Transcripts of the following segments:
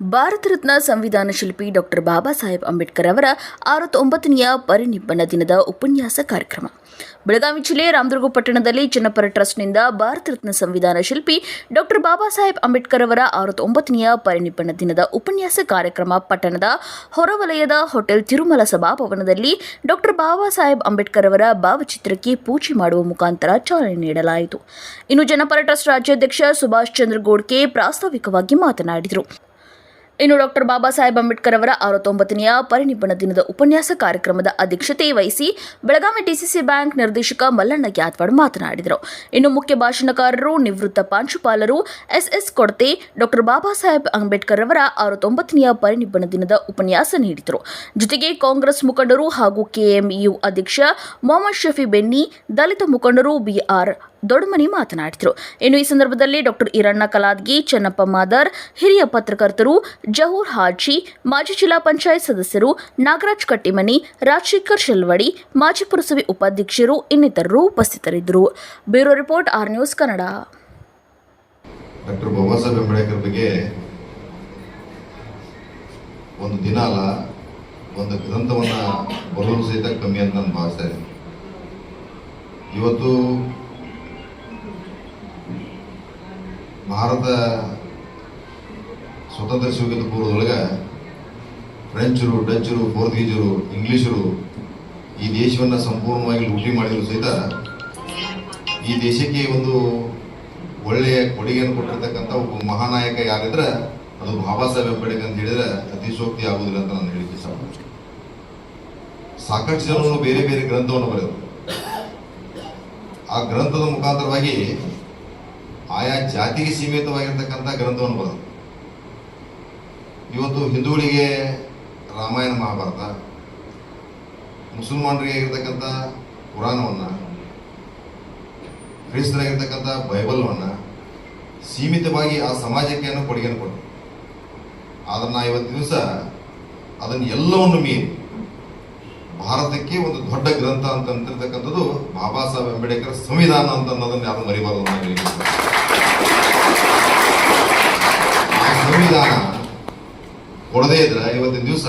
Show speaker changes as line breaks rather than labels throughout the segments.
ಭಾರತ ರತ್ನ ಸಂವಿಧಾನ ಶಿಲ್ಪಿ ಡಾಕ್ಟರ್ ಬಾಬಾ ಸಾಹೇಬ್ ಅಂಬೇಡ್ಕರ್ ಅವರ ಅರವತ್ತೊಂಬತ್ತನೆಯ ಪರಿನಿಬ್ಬನ ದಿನದ ಉಪನ್ಯಾಸ ಕಾರ್ಯಕ್ರಮ. ಬೆಳಗಾವಿ ಜಿಲ್ಲೆ ರಾಮದುರ್ಗ ಪಟ್ಟಣದಲ್ಲಿ ಜನಪರ ಟ್ರಸ್ಟ್ನಿಂದ ಭಾರತ ರತ್ನ ಸಂವಿಧಾನ ಶಿಲ್ಪಿ ಡಾಕ್ಟರ್ ಬಾಬಾ ಸಾಹೇಬ್ ಅಂಬೇಡ್ಕರ್ ಅವರ ಅರವತ್ತೊಂಬತ್ತನೆಯ ಪರಿನಿಬ್ಬನ ದಿನದ ಉಪನ್ಯಾಸ ಕಾರ್ಯಕ್ರಮ ಪಟ್ಟಣದ ಹೊರವಲಯದ ಹೋಟೆಲ್ ತಿರುಮಲ ಸಭಾಭವನದಲ್ಲಿ ಡಾಕ್ಟರ್ ಬಾಬಾ ಸಾಹೇಬ್ ಅಂಬೇಡ್ಕರ್ ಅವರ ಭಾವಚಿತ್ರಕ್ಕೆ ಪೂಜೆ ಮಾಡುವ ಮುಖಾಂತರ ಚಾಲನೆ ನೀಡಲಾಯಿತು. ಇನ್ನು ಜನಪರ ಟ್ರಸ್ಟ್ ರಾಜ್ಯಾಧ್ಯಕ್ಷ ಸುಭಾಷ್ ಚಂದ್ರ ಗೋಡ್ಕೆ ಪ್ರಾಸ್ತಾವಿಕವಾಗಿ ಮಾತನಾಡಿದರು. ಇನ್ನು ಡಾಕ್ಟರ್ ಬಾಬಾ ಸಾಹೇಬ್ ಅಂಬೇಡ್ಕರ್ ಅವರ ಅರವತ್ತೊಂಬತ್ತನೆಯ ಪರಿನಿಬ್ಬಣ ದಿನದ ಉಪನ್ಯಾಸ ಕಾರ್ಯಕ್ರಮದ ಅಧ್ಯಕ್ಷತೆ ವಹಿಸಿ ಬೆಳಗಾವಿ ಡಿಸಿಸಿ ಬ್ಯಾಂಕ್ ನಿರ್ದೇಶಕ ಮಲ್ಲಣ್ಣ ಗ್ಯಾತ್ವಾಡ್ ಮಾತನಾಡಿದರು. ಇನ್ನು ಮುಖ್ಯ ಭಾಷಣಕಾರರು ನಿವೃತ್ತ ಪ್ರಾಂಶುಪಾಲರು ಎಸ್ಎಸ್ ಕೊಡ್ತೆ, ಡಾಕ್ಟರ್ ಬಾಬಾ ಸಾಹೇಬ್ ಅಂಬೇಡ್ಕರ್ ಅವರ ಅರವತ್ತೊಂಬತ್ತನೆಯ ಪರಿನಿಬ್ಬಣ ದಿನದ ಉಪನ್ಯಾಸ ನೀಡಿದರು. ಜೊತೆಗೆ ಕಾಂಗ್ರೆಸ್ ಮುಖಂಡರು ಹಾಗೂ ಕೆಎಂಇಯು ಅಧ್ಯಕ್ಷ ಮೊಹಮ್ಮದ್ ಶಫಿ ಬೆನ್ನಿ, ದಲಿತ ಮುಖಂಡರು ಬಿಆರ್ ದೊಡ್ಡಮನಿ ಮಾತನಾಡಿದರು. ಇನ್ನು ಈ ಸಂದರ್ಭದಲ್ಲಿ ಡಾಕ್ಟರ್ ಈರಣ್ಣ ಕಲಾದ್ಗಿ, ಚೆನ್ನಪ್ಪ ಮಾದರ್, ಹಿರಿಯ ಪತ್ರಕರ್ತರು ಜಹೂರ್ ಹಾಜಿ, ಮಾಜಿ ಜಿಲ್ಲಾ ಪಂಚಾಯತ್ ಸದಸ್ಯರು ನಾಗರಾಜ್ ಕಟ್ಟಿಮನಿ, ರಾಜಶೇಖರ್ ಶೆಲ್ವಡಿ, ಮಾಜಿ ಪುರಸಭೆ ಉಪಾಧ್ಯಕ್ಷರು ಇನ್ನಿತರರು ಉಪಸ್ಥಿತರಿದ್ದರು. Bureau report, R news Kannada.
Doctor Baba Saheb Ambedkar ಬಗ್ಗೆ ಒಂದು ದಿನ ಅಲ್ಲ, ಒಂದು ಗ್ರಂಥವನ್ನು ಬರೋದು ಸಹಿತ ಕಮ್ಮಿ ಅಂತ ನಾನು ಭಾವಿಸ್ತಾ ಇದ್ದೀನಿ. ಇವತ್ತು ಭಾರತ ಸ್ವತಂತ್ರ ಸಿಗೋಕ್ಕಿಂತ ಪೂರ್ವದೊಳಗೆ ಫ್ರೆಂಚರು, ಡಚ್ಚರು ಪೋರ್ಚುಗೀಸರು ಇಂಗ್ಲೀಷರು ಈ ದೇಶವನ್ನು ಸಂಪೂರ್ಣವಾಗಿ ಲೂಟಿ ಮಾಡಿದ್ರು ಸಹಿತ ಈ ದೇಶಕ್ಕೆ ಒಂದು ಒಳ್ಳೆಯ ಕೊಡುಗೆಯನ್ನು ಕೊಟ್ಟಿರ್ತಕ್ಕಂಥ ಒಬ್ಬ ಮಹಾನಾಯಕ ಯಾರಿದ್ರೆ ಅದು ಬಾಬಾ ಸಾಹೇಬ್ ಅಂಬೇಡ್ಕರ್ ಅಂತ ಹೇಳಿದ್ರೆ ಅತಿಶೋಕ್ತಿ ಆಗುವುದಿಲ್ಲ ಅಂತ ನಾನು ಹೇಳಿಕೆ ಸಾಕಷ್ಟು ಜನರು ಬೇರೆ ಬೇರೆ ಗ್ರಂಥವನ್ನು ಬರೆದರು. ಆ ಗ್ರಂಥದ ಮುಖಾಂತರವಾಗಿ ಆಯಾ ಜಾತಿಗೆ ಸೀಮಿತವಾಗಿರ್ತಕ್ಕಂಥ ಗ್ರಂಥವನ್ನು ಬರೆದರು ಇವತ್ತು ಹಿಂದೂಗಳಿಗೆ ರಾಮಾಯಣ ಮಹಾಭಾರತ ಮುಸಲ್ಮಾನರಿಗೆ ಆಗಿರ್ತಕ್ಕಂಥ ಪುರಾಣವನ್ನು ಕ್ರೈಸ್ತರಾಗಿರ್ತಕ್ಕಂಥ ಬೈಬಲ್ವನ್ನು ಸೀಮಿತವಾಗಿ ಆ ಸಮಾಜಕ್ಕೆ ಕೊಡುಗೆಯನ್ನು ಕೊಟ್ಟರು. ಆದ್ರೆ ನಾ ಇವತ್ತು ದಿವಸ ಅದನ್ನು ಎಲ್ಲವನ್ನು ಮೀರಿ ಭಾರತಕ್ಕೆ ಒಂದು ದೊಡ್ಡ ಗ್ರಂಥ ಅಂತ ಅಂತಿರ್ತಕ್ಕಂಥದ್ದು ಬಾಬಾ ಸಾಹೇಬ್ ಅಂಬೇಡ್ಕರ್ ಸಂವಿಧಾನ ಅಂತ ಅನ್ನೋದನ್ನ ಯಾರು ಮರಿಬಾರದು. ಆ ಸಂವಿಧಾನ ಕೊಡದೇ ಇದ್ರೆ ಇವತ್ತಿನ ದಿವಸ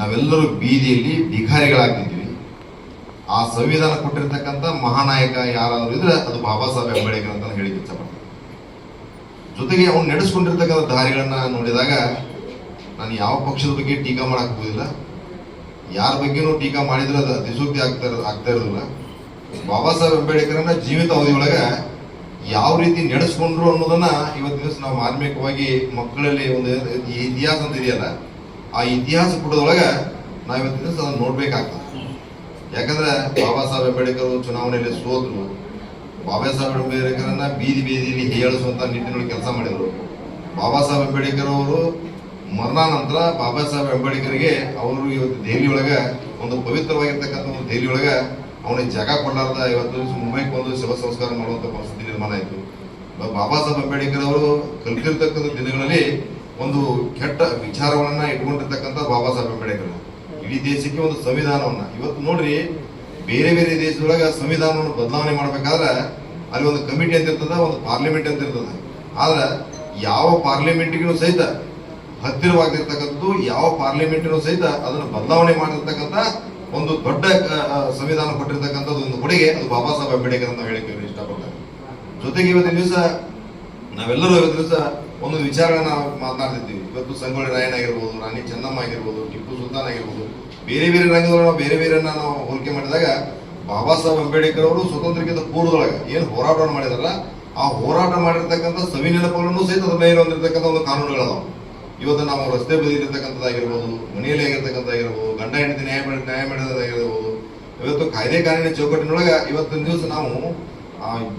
ನಾವೆಲ್ಲರೂ ಬೀದಿಯಲ್ಲಿ ಭಿಕಾರಿಗಳಾಗ್ತಿದ್ವಿ ಆ ಸಂವಿಧಾನ ಕೊಟ್ಟಿರ್ತಕ್ಕಂಥ ಮಹಾನಾಯಕ ಯಾರಾದ್ರೂ ಇದ್ರೆ ಅದು ಬಾಬಾ ಸಾಹೇಬ್ ಅಂಬೇಡ್ಕರ್ ಅಂತ ಹೇಳಿ ಇಷ್ಟಪಡ್ತೀನಿ. ಜೊತೆಗೆ ಅವ್ನು ನಡೆಸ್ಕೊಂಡಿರ್ತಕ್ಕಂಥ ದಾರಿಗಳನ್ನ ನೋಡಿದಾಗ ನಾನು ಯಾವ ಪಕ್ಷದ ಬಗ್ಗೆ ಟೀಕಾ ಮಾಡಕ್ ಹೋಗುದಿಲ್ಲ. ಯಾರ ಬಗ್ಗೆನೂ ಟೀಕಾ ಮಾಡಿದ್ರೆ ಅದು ಅತಿಶೋಕ್ತಿ ಆಗ್ತಾ ಆಗ್ತಾ ಇರೋದಿಲ್ಲ. ಬಾಬಾ ಸಾಹೇಬ್ ಅಂಬೇಡ್ಕರ್ನ ಜೀವಿತ ಅವಧಿಯೊಳಗ ಯಾವ ರೀತಿ ನಡೆಸ್ಕೊಂಡ್ರು ಅನ್ನೋದನ್ನ ಇವತ್ತಿನ ದಿವಸ ನಾವು ಮಾರ್ಮಿಕವಾಗಿ ಮಕ್ಕಳಲ್ಲಿ ಒಂದು ಇತಿಹಾಸ ಅಂತ ಇದೆಯಲ್ಲ, ಆ ಇತಿಹಾಸ ಪುಟದೊಳಗ ನಾವು ಇವತ್ತಿನ ದಿವಸ ಅದನ್ನ ನೋಡ್ಬೇಕಾಗ್ತದೆ. ಯಾಕಂದ್ರೆ ಬಾಬಾ ಸಾಹೇಬ್ ಅಂಬೇಡ್ಕರ್ ಚುನಾವಣೆಯಲ್ಲಿ ಸೋತರು. ಬಾಬಾ ಸಾಹೇಬ್ ಅಂಬೇಡ್ಕರನ್ನ ಬೀದಿ ಬೀದಿಯಲ್ಲಿ ಹೇಳಿಸುವಂತ ನಿಟ್ಟಿನಲ್ಲಿ ಕೆಲಸ ಮಾಡಿದರು. ಬಾಬಾ ಸಾಹೇಬ್ ಅಂಬೇಡ್ಕರ್ ಅವರು ಮರಣಾನಂತರ ಬಾಬಾ ಸಾಹೇಬ್ ಅಂಬೇಡ್ಕರ್ಗೆ ಅವರು ಇವತ್ತು ದೆಹಲಿ ಒಳಗ ಒಂದು ಪವಿತ್ರವಾಗಿರ್ತಕ್ಕಂಥ ಒಂದು ದೆಹಲಿ ಒಳಗ ಅವನಿಗೆ ಜಾಗ ಕೊಡಲಾರ್ದ. ಇವತ್ತು ಮುಂಬೈಗೆ ಬಂದು ಶವ ಸಂಸ್ಕಾರ ಮಾಡುವಂತ ಪರಿಸ್ಥಿತಿ ನಿರ್ಮಾಣ ಆಯಿತು. ಬಾಬಾ ಸಾಹೇಬ್ ಅಂಬೇಡ್ಕರ್ ಅವರು ಕಲ್ತಿರ್ತಕ್ಕಂಥ ದಿನಗಳಲ್ಲಿ ಒಂದು ಕೆಟ್ಟ ವಿಚಾರವನ್ನ ಇಟ್ಕೊಂಡಿರ್ತಕ್ಕಂಥ ಬಾಬಾ ಸಾಹೇಬ್ ಅಂಬೇಡ್ಕರ್ ಇಡೀ ದೇಶಕ್ಕೆ ಒಂದು ಸಂವಿಧಾನವನ್ನ. ಇವತ್ತು ನೋಡ್ರಿ, ಬೇರೆ ಬೇರೆ ದೇಶದೊಳಗೆ ಸಂವಿಧಾನವನ್ನು ಬದಲಾವಣೆ ಮಾಡ್ಬೇಕಾದ್ರೆ ಅಲ್ಲಿ ಒಂದು ಕಮಿಟಿ ಅಂತ ಇರ್ತದ, ಒಂದು ಪಾರ್ಲಿಮೆಂಟ್ ಅಂತ ಇರ್ತದ. ಆದ್ರೆ ಯಾವ ಪಾರ್ಲಿಮೆಂಟ್ಗೂ ಸಹಿತ ಹತ್ತಿರವಾಗಿರ್ತಕ್ಕಂಥದ್ದು, ಯಾವ ಪಾರ್ಲಿಮೆಂಟಿನೂ ಸಹಿತ ಅದನ್ನು ಬದಲಾವಣೆ ಮಾಡಿರ್ತಕ್ಕಂಥ ಒಂದು ದೊಡ್ಡ ಸಂವಿಧಾನ ಕೊಟ್ಟಿರ್ತಕ್ಕಂಥದ್ದು ಒಂದು ಕೊಡುಗೆ, ಅದು ಬಾಬಾ ಸಾಹೇಬ್ ಅಂಬೇಡ್ಕರ್ ಅಂತ ಹೇಳಿಕೆ ಇಷ್ಟಪಡ್ತಾರೆ. ಜೊತೆಗೆ ಇವತ್ತಿನ ದಿವಸ ನಾವೆಲ್ಲರೂ ಇವತ್ತು ದಿವಸ ಒಂದು ನಾವು ಮಾತನಾಡ್ತಿದ್ದೀವಿ. ಇವತ್ತು ಸಂಗೊಳ್ಳಿ ರಾಯಣ್ಣ ಆಗಿರ್ಬೋದು, ರಾಣಿ ಚೆನ್ನಮ್ಮ ಆಗಿರ್ಬೋದು, ಟಿಪ್ಪು ಸುಲ್ತಾನ್ ಆಗಿರ್ಬೋದು, ಬೇರೆ ಬೇರೆ ರಂಗದವರು ನಾವು ಬೇರೆ ಬೇರೆ ನಾವು ಹೋಲಿಕೆ ಮಾಡಿದಾಗ ಬಾಬಾ ಸಾಹೇಬ್ ಅಂಬೇಡ್ಕರ್ ಅವರು ಸ್ವತಂತ್ರಕ್ಕಿಂತ ಪೂರ್ವದೊಳಗೆ ಏನು ಹೋರಾಟವನ್ನು ಮಾಡಿದಾರಲ್ಲ, ಆ ಹೋರಾಟ ಮಾಡಿರ್ತಕ್ಕಂಥ ಸವಿ ನೆನಪುಗಳನ್ನು ಸಹಿತ ಅದರ ಮೇಲೆ ಹೊಂದಿರತಕ್ಕಂಥ ಒಂದು ಕಾನೂನುಗಳದಾವ. ಇವತ್ತು ನಾವು ರಸ್ತೆ ಬದಿರ್ತಕ್ಕಂಥದ್ದಾಗಿರ್ಬೋದು ಮನೆಯಲ್ಲಿ ಆಗಿರ್ತಕ್ಕಂಥದ್ದಾಗಿರ್ಬೋದು, ಗಂಡ, ಹೆಂಡತಿ ನ್ಯಾಯ ನ್ಯಾಯ ಮಾಡಿರೋದಾಗಿರ್ಬೋದು, ಇವತ್ತು ಕಾಯ್ದೆ ಕಾನೂನಿನ ಚೌಕಟ್ಟಿನೊಳಗೆ ಇವತ್ತಿನ ದಿವಸ ನಾವು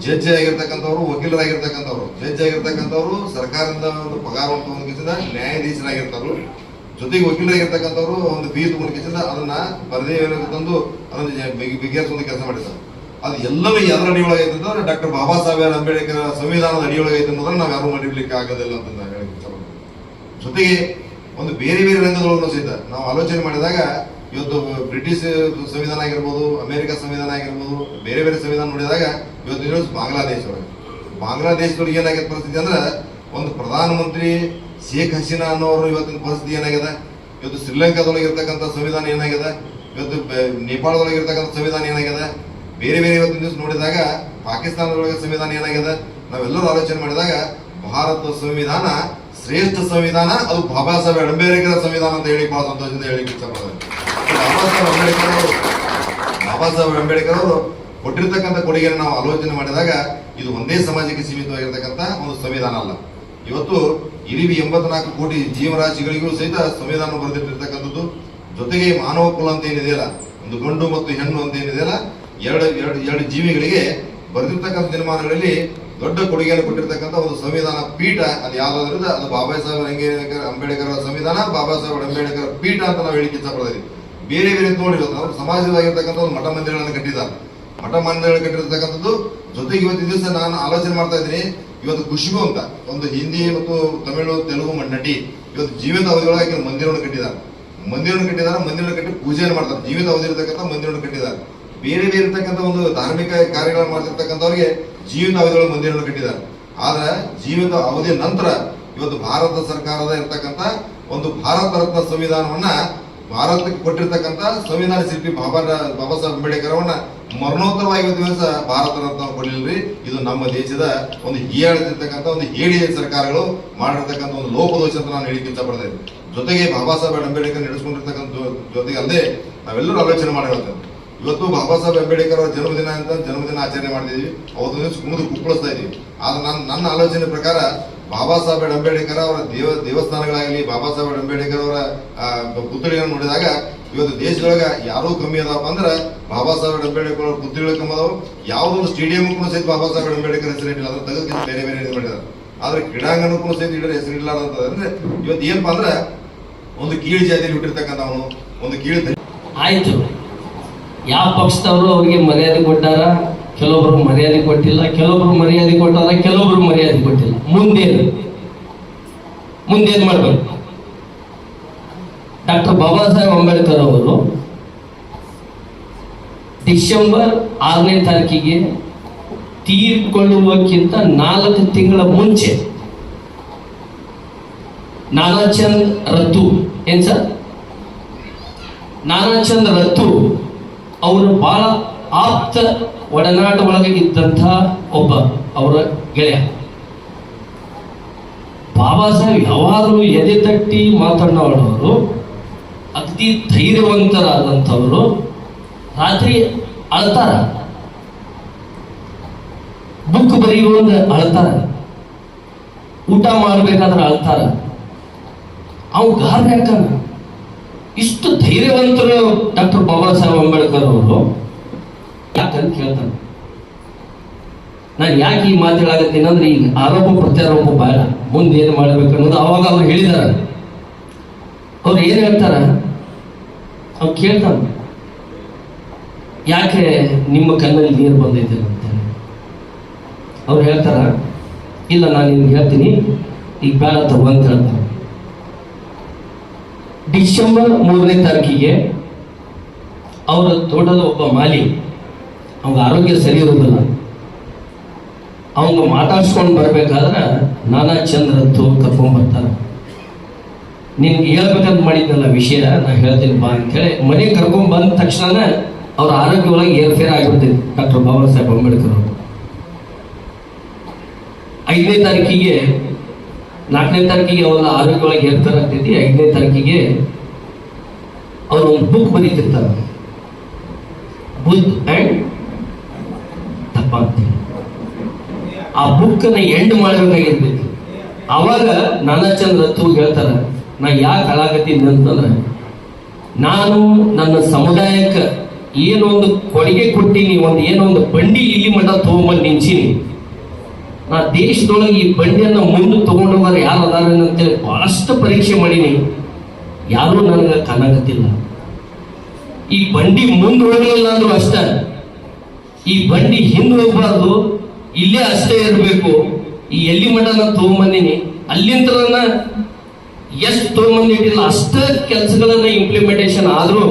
ಜಡ್ಜ್ ಆಗಿರ್ತಕ್ಕಂಥವ್ರು, ವಕೀಲರಾಗಿರ್ತಕ್ಕಂಥವ್ರು, ಜಡ್ಜ್ ಆಗಿರ್ತಕ್ಕಂಥವ್ರು, ಸರ್ಕಾರದಿಂದ ಒಂದು ಪಗಾರವನ್ನು ತಗೊಂಡ್ಕಿಸಿದ ನ್ಯಾಯಾಧೀಶರಾಗಿರ್ತಾರು ಜೊತೆಗೆ ವಕೀಲರಾಗಿರ್ತಕ್ಕಂಥವ್ರು ಒಂದು ಫೀಸ್ ತಗೊಂಡ್ಕಿಸಿದ ಅದನ್ನ ಪರದೆ ತಂದು ಅದನ್ನ ಬಿಗಿಯಾರಿಸುವಂತ ಕೆಲಸ ಮಾಡಿದ್ದಾರೆ. ಅದು ಎಲ್ಲವೂ ಯಾರ ಅಡಿಯೊಳಗೆ ಐತೆ ಅಂತಂದ್ರೆ ಡಾಕ್ಟರ್ ಬಾಬಾ ಸಾಹೇಬ್ ಅಂಬೇಡ್ಕರ್ ಸಂವಿಧಾನದ ಅಡಿಯೊಳಗೆ ಅನ್ನೋದನ್ನ ನಾವು ಯಾರು ಮಾಡಿರ್ಲಿಕ್ಕೆ ಆಗೋದಿಲ್ಲ ಅಂತ ನಾನು ಹೇಳಕ್ ಇಷ್ಟಪಡ್ತೀನಿ ಜೊತೆಗೆ ಒಂದು ಬೇರೆ ಬೇರೆ ರಂಗದೊಳಗೂ ಸಹಿತ ನಾವು ಆಲೋಚನೆ ಮಾಡಿದಾಗ ಇವತ್ತು ಬ್ರಿಟಿಷ್ ಸಂವಿಧಾನ ಆಗಿರ್ಬೋದು, ಅಮೆರಿಕ ಸಂವಿಧಾನ ಆಗಿರ್ಬೋದು, ಬೇರೆ ಬೇರೆ ಸಂವಿಧಾನ ನೋಡಿದಾಗ ಇವತ್ತು ಇರೋದು ಬಾಂಗ್ಲಾದೇಶ ಒಳಗೆ ಬಾಂಗ್ಲಾದೇಶದೊಳಗೆ ಏನಾಗಿದೆ ಪರಿಸ್ಥಿತಿ ಅಂದ್ರೆ ಒಂದು ಪ್ರಧಾನಮಂತ್ರಿ ಶೇಖ್ ಹಸೀನಾ ಅನ್ನೋರು ಇವತ್ತಿನ ಪರಿಸ್ಥಿತಿ ಏನಾಗಿದೆ ಇವತ್ತು ಶ್ರೀಲಂಕಾದೊಳಗೆ ಇರ್ತಕ್ಕಂಥ ಸಂವಿಧಾನ ಏನಾಗಿದೆ ಇವತ್ತು ನೇಪಾಳದೊಳಗೆ ಇರ್ತಕ್ಕಂಥ ಸಂವಿಧಾನ ಏನಾಗಿದೆ ಬೇರೆ ಬೇರೆ ಇವತ್ತಿನ ದಿವಸ ನೋಡಿದಾಗ ಪಾಕಿಸ್ತಾನದೊಳಗೆ ಸಂವಿಧಾನ ಏನಾಗಿದೆ ನಾವೆಲ್ಲರೂ ಆಲೋಚನೆ ಮಾಡಿದಾಗ ಭಾರತದ ಸಂವಿಧಾನ ಶ್ರೇಷ್ಠ ಸಂವಿಧಾನ, ಅದು ಬಾಬಾ ಸಾಹೇಬ್ ಅಂಬೇಡ್ಕರ್ ಸಂವಿಧಾನ ಅಂತ ಹೇಳಿ ಬಹಳ ಸಂತೋಷದಿಂದ ಹೇಳಿ ಇಷ್ಟಪಡ್ತಾರೆ ಬಾಬಾ ಸಾಹೇಬ್ ಅಂಬೇಡ್ಕರ್ ಅವರು ಬಾಬಾ ಸಾಹೇಬ್ ಅಂಬೇಡ್ಕರ್ ಅವರು ಕೊಟ್ಟಿರ್ತಕ್ಕಂಥ ಕೊಡುಗೆಯನ್ನು ನಾವು ಆಲೋಚನೆ ಮಾಡಿದಾಗ ಇದು ಒಂದೇ ಸಮಾಜಕ್ಕೆ ಸೀಮಿತವಾಗಿರ್ತಕ್ಕಂಥ ಒಂದು ಸಂವಿಧಾನ ಅಲ್ಲ. ಇವತ್ತು ಇರಿವಿ ಎಂಬತ್ನಾಲ್ಕು ಕೋಟಿ ಜೀವರಾಶಿಗಳಿಗೂ ಸಹಿತ ಸಂವಿಧಾನ ಬರೆದಿಟ್ಟಿರ್ತಕ್ಕಂಥದ್ದು. ಜೊತೆಗೆ ಮಾನವ ಕುಲ ಅಂತ ಏನಿದೆಯಲ್ಲ ಒಂದು ಗಂಡು ಮತ್ತು ಹೆಣ್ಣು ಅಂತ ಏನಿದೆಯಲ್ಲ ಎರಡು ಎರಡು ಎರಡು ಜೀವಿಗಳಿಗೆ ಬರೆದಿರ್ತಕ್ಕಂಥ ದಿನಮಾನಗಳಲ್ಲಿ ದೊಡ್ಡ ಕೊಡುಗೆಯನ್ನು ಕೊಟ್ಟಿರ್ತಕ್ಕಂಥ ಒಂದು ಸಂವಿಧಾನ ಪೀಠ, ಅದು ಯಾವುದಾದ್ರಿಂದ? ಅದು ಬಾಬಾ ಸಾಹೇಬ್ ಅಂಬೇಡ್ಕರ್ ಅಂಬೇಡ್ಕರ್ ಅವರ ಸಂವಿಧಾನ ಬಾಬಾ ಸಾಹೇಬ್ ಅಂಬೇಡ್ಕರ್ ಪೀಠ ಅಂತ ನಾವು ಹೇಳಿಕ್ಕೆ ಇಷ್ಟಪಡ್ತೀವಿ ಬೇರೆ ಬೇರೆ ನೋಡಿರೋದು ನಾವು ಸಮಾಜವಾಗಿರ್ತಕ್ಕಂಥ ಒಂದು ಮಠ ಮಂದಿರಗಳನ್ನು ಕಟ್ಟಿದ್ದಾರೆ. ಮಠ ಮಂದಿರಗಳು ಕಟ್ಟಿರ್ತಕ್ಕಂಥದ್ದು, ಜೊತೆಗೆ ಇವತ್ತಿನ ದಿವಸ ನಾನು ಆಲೋಚನೆ ಮಾಡ್ತಾ ಇದ್ದೀನಿ. ಇವತ್ತು ಖುಷಿಗೂ ಅಂತ ಒಂದು ಹಿಂದಿ ಮತ್ತು ತಮಿಳು ತೆಲುಗು ನಟಿ ಇವತ್ತು ಜೀವಿತ ಅವಧಿಯೊಳಗೆ ಮಂದಿರವನ್ನು ಕಟ್ಟಿದ್ದಾರೆ. ಮಂದಿರವನ್ನು ಕಟ್ಟಿದ್ದಾರೆ ಮಂದಿರವನ್ನು ಕಟ್ಟಿ ಪೂಜೆಯನ್ನು ಮಾಡ್ತಾರೆ. ಜೀವಿತ ಅವಧಿ ಇರತಕ್ಕಂಥ ಮಂದಿರವನ್ನು ಕಟ್ಟಿದ್ದಾರೆ. ಬೇರೆ ಬೇರೆ ಇರ್ತಕ್ಕಂಥ ಒಂದು ಧಾರ್ಮಿಕ ಕಾರ್ಯಗಳನ್ನು ಮಾಡ್ತಿರ್ತಕ್ಕಂಥವ್ರಿಗೆ ಜೀವಿತ ಅವಧಿಯೊಳಗೆ ಮಂದಿರ ಕಟ್ಟಿದ್ದಾರೆ. ಆದ್ರೆ ಜೀವಿತ ಅವಧಿಯ ನಂತರ ಇವತ್ತು ಭಾರತ ಸರ್ಕಾರದ ಇರ್ತಕ್ಕಂಥ ಒಂದು ಭಾರತ ರತ್ನ ಸಂವಿಧಾನವನ್ನ ಭಾರತಕ್ಕೆ ಕೊಟ್ಟಿರ್ತಕ್ಕಂಥ ಸಂವಿಧಾನ ಶಿಲ್ಪಿ ಬಾಬಾ ಬಾಬಾ ಸಾಹೇಬ್ ಅಂಬೇಡ್ಕರ್ ಅವನ್ನ ಮರಣೋತ್ತರವಾಗಿ ದಿವಸ ಭಾರತ ರತ್ನ ಇದು ನಮ್ಮ ದೇಶದ ಒಂದು ಹೀಯಾಳ್ತಿರ್ತಕ್ಕಂಥ ಒಂದು ಹೇಳಿ ಸರ್ಕಾರಗಳು ಮಾಡಿರ್ತಕ್ಕಂಥ ಒಂದು ಲೋಪದೋಷ ಅಂತ ನಾನು ಹೇಳಿಕ್ಕೆ ಇಷ್ಟಪಡ್ತೇನೆ ಜೊತೆಗೆ ಬಾಬಾ ಸಾಹೇಬ್ ಅಂಬೇಡ್ಕರ್ ನಡೆಸ್ಕೊಂಡಿರ್ತಕ್ಕಂಥ ಜೊತೆಗೆ ಅಲ್ಲದೆ ನಾವೆಲ್ಲರೂ ಆಲೋಚನೆ ಮಾಡಿರ್ತೇವೆ ಇವತ್ತು ಬಾಬಾ ಸಾಹೇಬ್ ಅಂಬೇಡ್ಕರ್ ಅವರ ಜನ್ಮದಿನ ಅಂತ ಜನ್ಮದಿನ ಆಚರಣೆ ಮಾಡಿದೀವಿ ಅವತ್ತು ದಿವಸ ಕುಣಿದು ಕುಪ್ಪಳಿಸ್ತಾ ಇದೀವಿ ಆದ್ರೆ ನನ್ನ ನನ್ನ ಆಲೋಚನೆ ಪ್ರಕಾರ ಬಾಬಾ ಸಾಹೇಬ್ ಅಂಬೇಡ್ಕರ್ ಅವರ ದೇವ ದೇವಸ್ಥಾನಗಳಾಗಲಿ ಬಾಬಾ ಸಾಹೇಬ್ ಅಂಬೇಡ್ಕರ್ ಅವರ ಆ, ಪುತ್ಥಳಿಗಳನ್ನು ನೋಡಿದಾಗ ಇವತ್ತು ದೇಶದೊಳಗೆ ಯಾರೂ ಕಮ್ಮಿ ಅದಾವಪ್ಪ ಅಂದ್ರೆ ಬಾಬಾ ಸಾಹೇಬ್ ಅಂಬೇಡ್ಕರ್ ಅವರ ಪುತ್ರಿಗಳು ಕಮ್ಮಿ ಯಾವುದೊಂದು ಸ್ಟೇಡಿಯಂ ಕೂಡ ಸಹಿತ ಬಾಬಾ ಸಾಹೇಬ್ ಅಂಬೇಡ್ಕರ್ ಹೆಸರಿಟ್ಟಿಲ್ಲ ಅದ್ರ ತೆಗೆದು ಬೇರೆ ಬೇರೆ ಇದು ಮಾಡಿದ್ದಾರೆ. ಆದ್ರೆ ಕ್ರೀಡಾಂಗಣಕ್ಕೂ ಸಹಿತ ಇಡೋ ಹೆಸರಿಲ್ಲ ಅಂದ್ರೆ ಇವತ್ತು ಏನಪ್ಪ ಅಂದ್ರೆ ಒಂದು ಕೀಳು ಜಾತಿಯಲ್ಲಿ ಹುಟ್ಟಿರ್ತಕ್ಕಂಥವನು ಒಂದು ಕೀಳು
ಆಯ್ತು. ಯಾವ ಪಕ್ಷದವರು ಅವ್ರಿಗೆ ಮರ್ಯಾದೆ ಕೊಟ್ಟಾರ? ಕೆಲವೊಬ್ರು ಮರ್ಯಾದೆ ಕೊಟ್ಟಿಲ್ಲ ಕೆಲವೊಬ್ರು ಮರ್ಯಾದೆ ಕೊಟ್ಟಾರ ಕೆಲವೊಬ್ರು ಮರ್ಯಾದೆ ಕೊಟ್ಟಿಲ್ಲ. ಮುಂದೇನು ಮುಂದೇನು ಮಾಡ್ಬೇಕು? ಡಾಕ್ಟರ್ ಬಾಬಾ ಸಾಹೇಬ್ ಅಂಬೇಡ್ಕರ್ ಅವರು ಡಿಸೆಂಬರ್ ಆರನೇ ತಾರೀಕಿಗೆ ತೀರ್ಕೊಳ್ಳುವಕ್ಕಿಂತ ನಾಲ್ಕು ತಿಂಗಳ ಮುಂಚೆ ನಾನಾಚಂದ್ ರತ್ತು. ಏನ್ ಸರ್? ನಾನಾಚಂದ್ ರತ್ತು. ಅವರು ಬಹಳ ಆಪ್ತ ಒಡನಾಟ ಒಳಗೆ ಇದ್ದಂಥ ಒಬ್ಬ ಅವರ ಗೆಳೆಯ. ಬಾಬಾ ಸಾಹೇಬ್ ಯಾವಾಗಲೂ ಎದೆ ತಟ್ಟಿ ಮಾತನಾಡೋರು ಅತಿ ಧೈರ್ಯವಂತರಾದಂಥವರು, ರಾತ್ರಿ ಅಳ್ತಾರ. ಬುಕ್ ಬರೆಯುವಂಗ ಅಳ್ತಾರ. ಊಟ ಮಾಡ್ಬೇಕಾದ್ರೆ ಅಳ್ತಾರ. ಅವು ಗಾರ್ ಯಾಕಂದ್ರೆ ಇಷ್ಟು ಧೈರ್ಯವಂತರು ಡಾಕ್ಟರ್ ಬಾಬಾ ಸಾಹೇಬ್ ಅಂಬೇಡ್ಕರ್ ಅವರು ಯಾಕಂತ ಕೇಳ್ತಾರೆ. ನಾನು ಯಾಕೆ ಈ ಮಾತು ಅಂದ್ರೆ ಈಗ ಆರೋಪ ಪ್ರತ್ಯಾರೋಪ ಬೇಡ. ಮುಂದೆ ಏನು ಮಾಡಬೇಕು ಅನ್ನೋದು ಅವಾಗ ಅವ್ರು ಹೇಳಿದಾರೆ. ಅವ್ರು ಏನು ಹೇಳ್ತಾರ? ಅವ್ರು ಕೇಳ್ತಾರೆ. ಯಾಕೆ ನಿಮ್ಮ ಕಣ್ಣಲ್ಲಿ ನೀರು ಬಂದೈತೆ ಅಂತ ಅವ್ರು ಹೇಳ್ತಾರ, ಇಲ್ಲ, ನಾನು ನಿಮ್ಗೆ ಹೇಳ್ತೀನಿ. ಈಗ ಬೇಡ ತಗೋ ಅಂತ ಡಿಸೆಂಬರ್ ಮೂರನೇ ತಾರೀಕಿಗೆ ಅವರ ತೋಟದ ಒಬ್ಬ ಮಾಲಿ, ಅವಾಗ ಆರೋಗ್ಯ ಸರಿ ಇರೋದಿಲ್ಲ. ಅವಂಗ ಮಾತಾಡ್ಸ್ಕೊಂಡು ಬರಬೇಕಾದ್ರೆ ನಾನಾ ಚಂದ್ರ ಕರ್ಕೊಂಡ್ ಬರ್ತಾರೆ. ನಿನ್ಗೆ ಹೇಳ್ಬೇಕಂತ ಮಾಡಿದ್ನಲ್ಲ ವಿಷಯ, ನಾ ಹೇಳ್ತೀನಿ ಬಾ ಅಂತೇಳಿ ಮನೆಗೆ ಕರ್ಕೊಂಡ್ ಬಂದ ತಕ್ಷಣ ಅವ್ರ ಆರೋಗ್ಯ ಒಳಗೆ ಏರ್ಫೇರ್ ಆಗಿಬಿಡ್ತೀನಿ ಡಾಕ್ಟರ್ ಬಾಬಾ ಸಾಹೇಬ್ ಅಂಬೇಡ್ಕರ್ ಅವರು. ಐದನೇ ತಾರೀಕಿಗೆ ನಾಲ್ಕನೇ ತಾರೀಕಿಗೆ ಅವರ ಆರೋಗ್ಯವಾಗಿ ಏರ್ಫೇರ್ ಆಗ್ತೈತಿ ಐದನೇ ತಾರೀಕಿಗೆ ಅವನು ಒಂದು ಬುಕ್ ಬರೀತಿರ್ತಾರೆ. ಬುಕ್ ಅಂಡ್ ತಪ್ಪ ಆ ಬುಕ್ ಅನ್ನ ಎಂಡ್ ಮಾಡಬೇಕಾಗಿರ್ಬೇಕು ಅವಾಗ ನಾನಾಚಂದ್ರ ರತ್ತು ಹೇಳ್ತಾರ, ನಾ ಯಾಕೆ ಹಾಳಾಗತ್ತೀನಿ ಅಂತಂದ್ರೆ ನಾನು ನನ್ನ ಸಮುದಾಯಕ್ಕೆ ಏನೊಂದು ಕೊಡುಗೆ ಕೊಟ್ಟಿನಿ, ಒಂದು ಏನೊಂದು ಬಂಡಿ ಇಲ್ಲಿ ಮಠ ತಗೊಂಬಂದು ನಿಂಚೀನಿ ನಾ ದೇಶದೊಳಗೆ ಈ ಬಂಡಿಯನ್ನ ಮುಂದೆ ತಗೊಂಡು ಹೋಗೋರು ಯಾರು ಅದಾರ ಅಂತೇಳಿ ಬಹಳಷ್ಟು ಪರೀಕ್ಷೆ ಮಾಡೀನಿ. ಯಾರೂ ನನಗೆ ಕಾಣಕತ್ತಿಲ್ಲ. ಈ ಬಂಡಿ ಮುಂದೆ ಹೋಗಲಿಲ್ಲ ಅಂದ್ರೂ ಅಷ್ಟೇ. ಈ ಬಂಡಿ ಹಿಂದೆ ಹೋಗ್ಬಾರ್ದು. ಇಲ್ಲೇ ಅಷ್ಟೇ ಇರಬೇಕು. ಈ ಎಲ್ಲಿ ಮಠ ನಾನು ತಗೊಂಬಂದಿನಿ ಅಲ್ಲಿಂದ ಎಷ್ಟು ತಗೊಂಬಂದಿಟ್ಟಿಲ್ಲ ಅಷ್ಟ ಕೆಲಸಗಳನ್ನ ಇಂಪ್ಲಿಮೆಂಟೇಷನ್ ಆದರೂ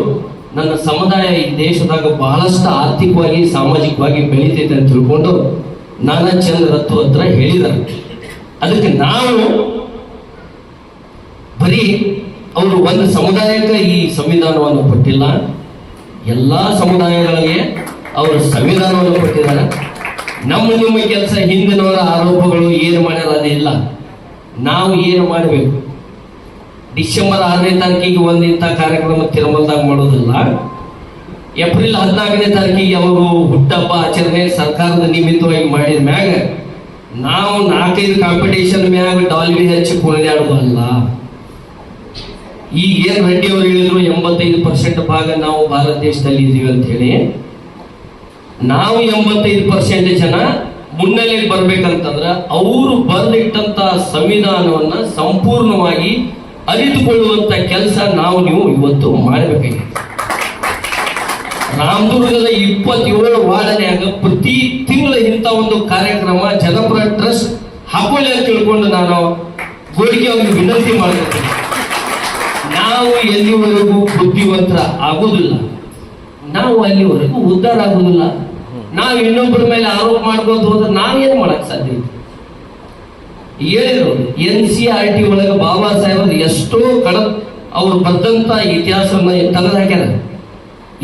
ನನ್ನ ಸಮುದಾಯ ಈ ದೇಶದಾಗ ಬಹಳಷ್ಟು ಆರ್ಥಿಕವಾಗಿ, ಸಾಮಾಜಿಕವಾಗಿ ಬೆಳೀತೈತೆ ಅಂತ ತಿಳ್ಕೊಂಡು ನಾನಾ ಚಂದ್ರ ರತ್ತು ಹತ್ರ ಹೇಳಿದ್ದಾರೆ ಅದಕ್ಕೆ ನಾವು ಬರೀ ಅವರು ಒಂದು ಸಮುದಾಯಕ್ಕೆ ಈ ಸಂವಿಧಾನವನ್ನು ಕೊಟ್ಟಿಲ್ಲ. ಎಲ್ಲ ಸಮುದಾಯಗಳಿಗೆ ಅವರು ಸಂವಿಧಾನವನ್ನು ಕೊಟ್ಟಿದ್ದಾರೆ. ನಮ್ಮ ನಿಮ್ಮ ಕೆಲಸ ಹಿಂದಿನವರ ಆರೋಪಗಳು ಏನು ಮಾಡ್ಯಾರ ಇಲ್ಲ. ನಾವು ಏನು ಮಾಡಬೇಕು? ಡಿಸೆಂಬರ್ ಆರನೇ ತಾರೀಕಿಗೆ ಒಂದು ಇಂಥ ಕಾರ್ಯಕ್ರಮ ತಿರುಮಲದಾಗ ಮಾಡೋದಿಲ್ಲ. ಏಪ್ರಿಲ್ ಹದಿನಾಲ್ಕನೇ ತಾರೀಕಿಗೆ ಅವರು ಹುಟ್ಟಪ್ಪ ಆಚರಣೆ ಸರ್ಕಾರದ ನಿಮಿತ್ತವಾಗಿ ಮಾಡಿದ ಮ್ಯಾಗ ನಾವು ನಾಲ್ಕೈದು ಕಾಂಪಿಟೇಷನ್ ಮ್ಯಾಗ ಡಾಲ್ಬಿ ಹಚ್ಚಿ ಕುಣಿದಾಡುವಲ್ಲ ಈಗ ಏನ್ ರೆಡ್ಡಿ ಅವರು ಹೇಳಿದ್ರು ಎಂಬತ್ತೈದು ಪರ್ಸೆಂಟ್ ಭಾಗ ನಾವು ಭಾರತ ದೇಶದಲ್ಲಿ ಇದೀವಿ ಅಂತ ಹೇಳಿ. ನಾವು ಎಂಬತ್ತೈದು ಪರ್ಸೆಂಟ್ ಜನ ಮುನ್ನೆಲೆಗೆ ಬರ್ಬೇಕಂತಂದ್ರ ಅವರು ಬರೆದಿಟ್ಟಂತ ಸಂವಿಧಾನವನ್ನ ಸಂಪೂರ್ಣವಾಗಿ ಅರಿತುಕೊಳ್ಳುವಂತ ಕೆಲಸ ನಾವು ನೀವು ಇವತ್ತು ಮಾಡಬೇಕಾಗಿದೆ. ರಾಮದುರ್ಗದ ಇಪ್ಪತ್ತೇಳು ವಾರ್ಡನ್ಯಾಗ ಪ್ರತಿ ತಿಂಗಳ ಇಂಥ ಒಂದು ಕಾರ್ಯಕ್ರಮ ಜನಪರ ಟ್ರಸ್ಟ್ ಹಾಕೊಳ್ಳಿ ಅಂತ ತಿಳ್ಕೊಂಡು ನಾನು ಗೋಡಿಗೆ ಅವ್ರಿಗೆ ವಿನಂತಿ ಮಾಡ್ತೀನಿ ನಾವು ಎಲ್ಲಿವರೆಗೂ ಬುದ್ಧಿವಂತರ ಆಗೋದಿಲ್ಲ. ನಾವು ಅಲ್ಲಿವರೆಗೂ ಉದ್ಧಾರ ಆಗೋದಿಲ್ಲ. ನಾವು ಇನ್ನೊಬ್ಬರ ಮೇಲೆ ಆರೋಪ ಮಾಡ್ಬೋದು ಹೋದ್ರೆ ನಾವೇನು ಮಾಡಕ್ ಸಾಧ್ಯ? ಹೇಳಿದ್ರು ಎನ್ ಸಿ ಆರ್ ಟಿ ಒಳಗೆ ಬಾಬಾ ಸಾಹೇಬ್ ಎಷ್ಟೋ ಕಡ ಅವ್ರು ಬದ್ದಂತ ಇತಿಹಾಸವನ್ನ ತೆಗೆದು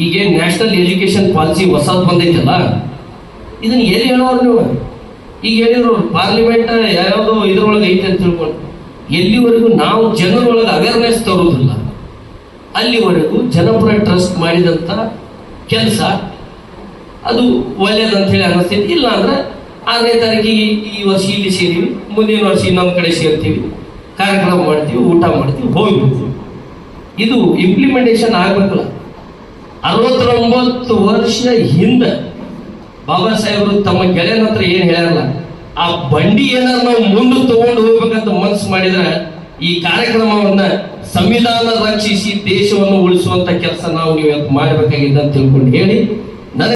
ಈಗ ನ್ಯಾಷನಲ್ ಎಜುಕೇಶನ್ ಪಾಲಿಸಿ ಹೊಸದು ಬಂದೈತಲ್ಲ? ಇದನ್ನ ಎಲ್ಲಿ ಹೇಳೋರು ನೀವು? ಈಗ ಹೇಳಿದ್ರು ಪಾರ್ಲಿಮೆಂಟ್ ಯಾವ್ಯಾವುದೋ ಇದ್ರೊಳಗೆ ಐತೆ ಅಂತ ತಿಳ್ಕೊಂಡು ಎಲ್ಲಿವರೆಗೂ ನಾವು ಜನರೊಳಗೆ ಅವೇರ್ನೆಸ್ ತರೋದಿಲ್ಲ. ಅಲ್ಲಿವರೆಗೂ ಜನಪರ ಟ್ರಸ್ಟ್ ಮಾಡಿದಂಥ ಕೆಲಸ ಅದು ಒಳ್ಳೇದಂತ ಹೇಳಿ ಅನ್ನಿಸ್ತೈತಿ ಇಲ್ಲ ಅಂದ್ರೆ ಆರನೇ ತಾರೀಕಿಗೆ ಈ ವರ್ಷ ಇಲ್ಲಿ ಸೇರಿವಿ, ಮುಂದಿನ ವರ್ಷ ಇನ್ನೊಂದು ಕಡೆ ಸೇರ್ತೀವಿ, ಕಾರ್ಯಕ್ರಮ ಮಾಡ್ತೀವಿ, ಊಟ ಮಾಡ್ತೀವಿ, ಹೋಗ್ಬಿಡ್ತೀವಿ. ಇದು ಇಂಪ್ಲಿಮೆಂಟೇಷನ್ ಆಗ್ಬೇಕಲ್ಲ. ಅರವತ್ತೊಂಬತ್ತು ವರ್ಷ ಹಿಂದೆ ಬಾಬಾ ಸಾಹೇಬರು ತಮ್ಮ ಗೆಳೆಯನ ಹತ್ರ ಏನ್ ಹೇಳಲ್ಲ ಆ ಬಂಡಿ ಏನಾರ ನಾವು ಮುಂದೆ ತಗೊಂಡು ಹೋಗ್ಬೇಕಂತ ಮನಸ್ಸು ಮಾಡಿದ್ರೆ ಈ ಕಾರ್ಯಕ್ರಮವನ್ನ ಸಂವಿಧಾನ ರಕ್ಷಿಸಿ ದೇಶವನ್ನು ಉಳಿಸುವಂತ ಕೆಲಸ ನಾವು ನೀವು ಇವತ್ತು ಮಾಡಬೇಕಾಗಿದೆ ಅಂತ ತಿಳ್ಕೊಂಡು ಹೇಳಿ.